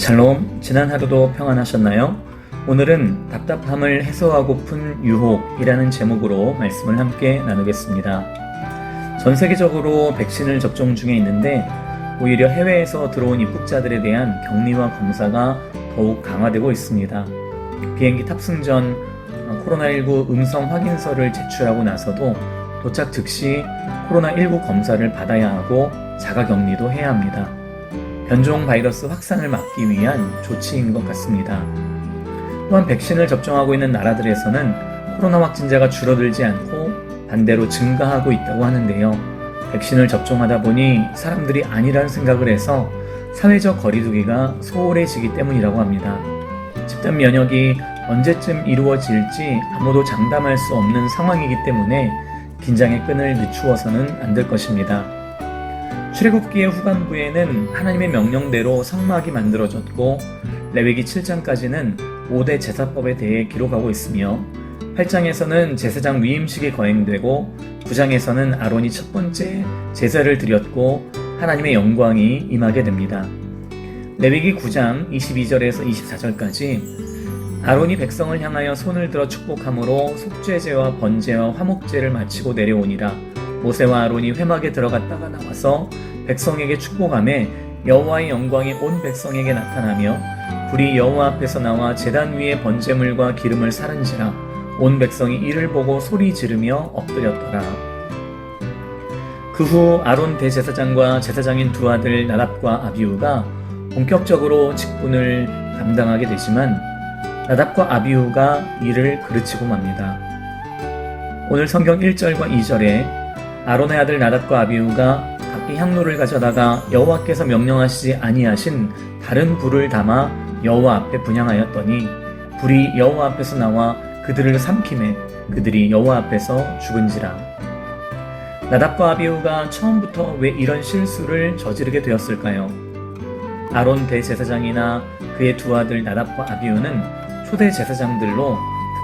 샬롬, 지난 하루도 평안하셨나요? 오늘은 답답함을 해소하고픈 유혹이라는 제목으로 말씀을 함께 나누겠습니다. 전 세계적으로 백신을 접종 중에 있는데 오히려 해외에서 들어온 입국자들에 대한 격리와 검사가 더욱 강화되고 있습니다. 비행기 탑승 전 코로나19 음성 확인서를 제출하고 나서도 도착 즉시 코로나19 검사를 받아야 하고 자가 격리도 해야 합니다. 변종 바이러스 확산을 막기 위한 조치인 것 같습니다. 또한 백신을 접종하고 있는 나라들에서는 코로나 확진자가 줄어들지 않고 반대로 증가하고 있다고 하는데요. 백신을 접종하다 보니 사람들이 아니라는 생각을 해서 사회적 거리두기가 소홀해지기 때문이라고 합니다. 집단 면역이 언제쯤 이루어질지 아무도 장담할 수 없는 상황이기 때문에 긴장의 끈을 늦추어서는 안 될 것입니다. 출애굽기의 후반부에는 하나님의 명령대로 성막이 만들어졌고 레위기 7장까지는 5대 제사법에 대해 기록하고 있으며 8장에서는 제사장 위임식이 거행되고 9장에서는 아론이 첫 번째 제사를 드렸고 하나님의 영광이 임하게 됩니다. 레위기 9장 22절에서 24절까지 아론이 백성을 향하여 손을 들어 축복함으로 속죄제와 번제와 화목제를 마치고 내려오니라 모세와 아론이 회막에 들어갔다가 나와서 백성에게 축복함에 여호와의 영광이 온 백성에게 나타나며 불이 여호와 앞에서 나와 제단 위에 번제물과 기름을 사른지라 온 백성이 이를 보고 소리 지르며 엎드렸더라. 그 후 아론 대제사장과 제사장인 두 아들 나답과 아비우가 본격적으로 직분을 감당하게 되지만 나답과 아비우가 이를 그르치고 맙니다. 오늘 성경 1절과 2절에 아론의 아들 나답과 아비우가 각기 향로를 가져다가 여호와께서 명령하시지 아니하신 다른 불을 담아 여호와 앞에 분향하였더니 불이 여호와 앞에서 나와 그들을 삼킴에 그들이 여호와 앞에서 죽은지라. 나답과 아비우가 처음부터 왜 이런 실수를 저지르게 되었을까요? 아론 대제사장이나 그의 두 아들 나답과 아비우는 초대 제사장들로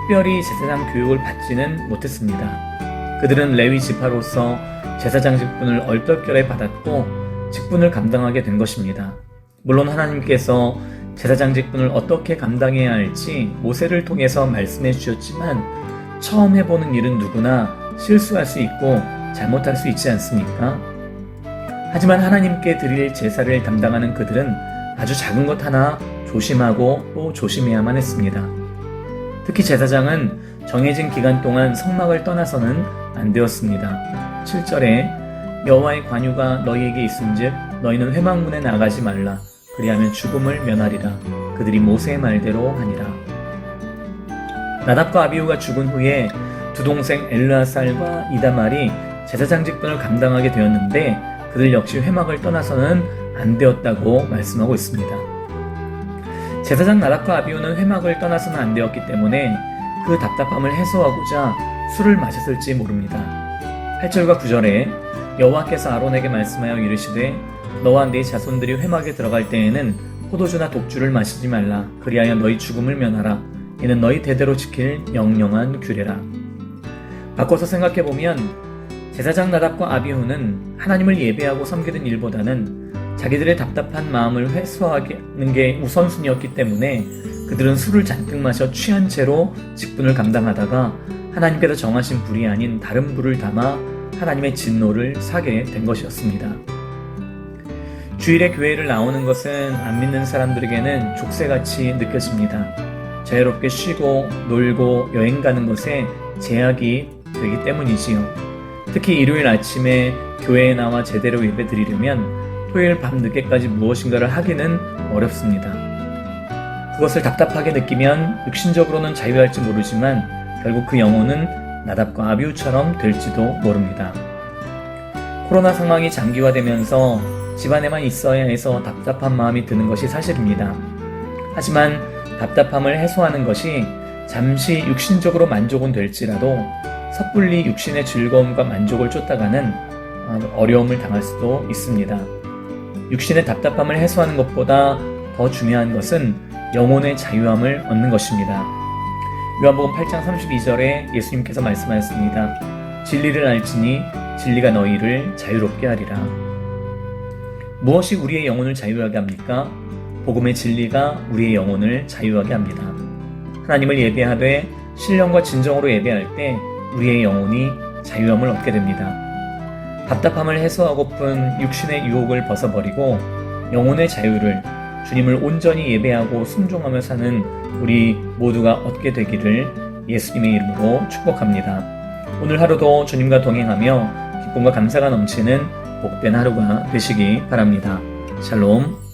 특별히 제사장 교육을 받지는 못했습니다. 그들은 레위 지파로서 제사장 직분을 얼떨결에 받았고 직분을 감당하게 된 것입니다. 물론 하나님께서 제사장 직분을 어떻게 감당해야 할지 모세를 통해서 말씀해 주셨지만 처음 해보는 일은 누구나 실수할 수 있고 잘못할 수 있지 않습니까? 하지만 하나님께 드릴 제사를 담당하는 그들은 아주 작은 것 하나 조심하고 또 조심해야만 했습니다. 특히 제사장은 정해진 기간 동안 성막을 떠나서는 안 되었습니다. 7절에 여호와의 관유가 너희에게 있은즉 너희는 회막문에 나가지 말라 그리하면 죽음을 면하리라 그들이 모세의 말대로 하니라 나답과 아비우가 죽은 후에 두 동생 엘르아살과 이다말이 제사장 직분을 감당하게 되었는데 그들 역시 회막을 떠나서는 안 되었다고 말씀하고 있습니다. 제사장 나답과 아비우는 회막을 떠나서는 안 되었기 때문에 그 답답함을 해소하고자 술을 마셨을지 모릅니다. 8절과 9절에 여호와께서 아론에게 말씀하여 이르시되 너와 네 자손들이 회막에 들어갈 때에는 포도주나 독주를 마시지 말라 그리하여 너희 죽음을 면하라 이는 너희 대대로 지킬 영영한 규례라. 바꿔서 생각해 보면 제사장 나답과 아비후는 하나님을 예배하고 섬기는 일보다는 자기들의 답답한 마음을 해소하는 게 우선순위였기 때문에 그들은 술을 잔뜩 마셔 취한 채로 직분을 감당하다가 하나님께서 정하신 불이 아닌 다른 불을 담아 하나님의 진노를 사게 된 것이었습니다. 주일에 교회를 나오는 것은 안 믿는 사람들에게는 족쇄같이 느껴집니다. 자유롭게 쉬고 놀고 여행 가는 것에 제약이 되기 때문이지요. 특히 일요일 아침에 교회에 나와 제대로 예배 드리려면 토요일 밤 늦게까지 무엇인가를 하기는 어렵습니다. 그것을 답답하게 느끼면 육신적으로는 자유할지 모르지만 결국 그 영혼은 나답과 아비우처럼 될지도 모릅니다. 코로나 상황이 장기화되면서 집안에만 있어야 해서 답답한 마음이 드는 것이 사실입니다. 하지만 답답함을 해소하는 것이 잠시 육신적으로 만족은 될지라도 섣불리 육신의 즐거움과 만족을 쫓다가는 어려움을 당할 수도 있습니다. 육신의 답답함을 해소하는 것보다 더 중요한 것은 영혼의 자유함을 얻는 것입니다. 요한복음 8장 32절에 예수님께서 말씀하였습니다. 진리를 알지니 진리가 너희를 자유롭게 하리라. 무엇이 우리의 영혼을 자유하게 합니까? 복음의 진리가 우리의 영혼을 자유하게 합니다. 하나님을 예배하되 신령과 진정으로 예배할 때 우리의 영혼이 자유함을 얻게 됩니다. 답답함을 해소하고픈 육신의 유혹을 벗어버리고 영혼의 자유를 주님을 온전히 예배하고 순종하며 사는 우리 모두가 얻게 되기를 예수님의 이름으로 축복합니다. 오늘 하루도 주님과 동행하며 기쁨과 감사가 넘치는 복된 하루가 되시기 바랍니다. 샬롬.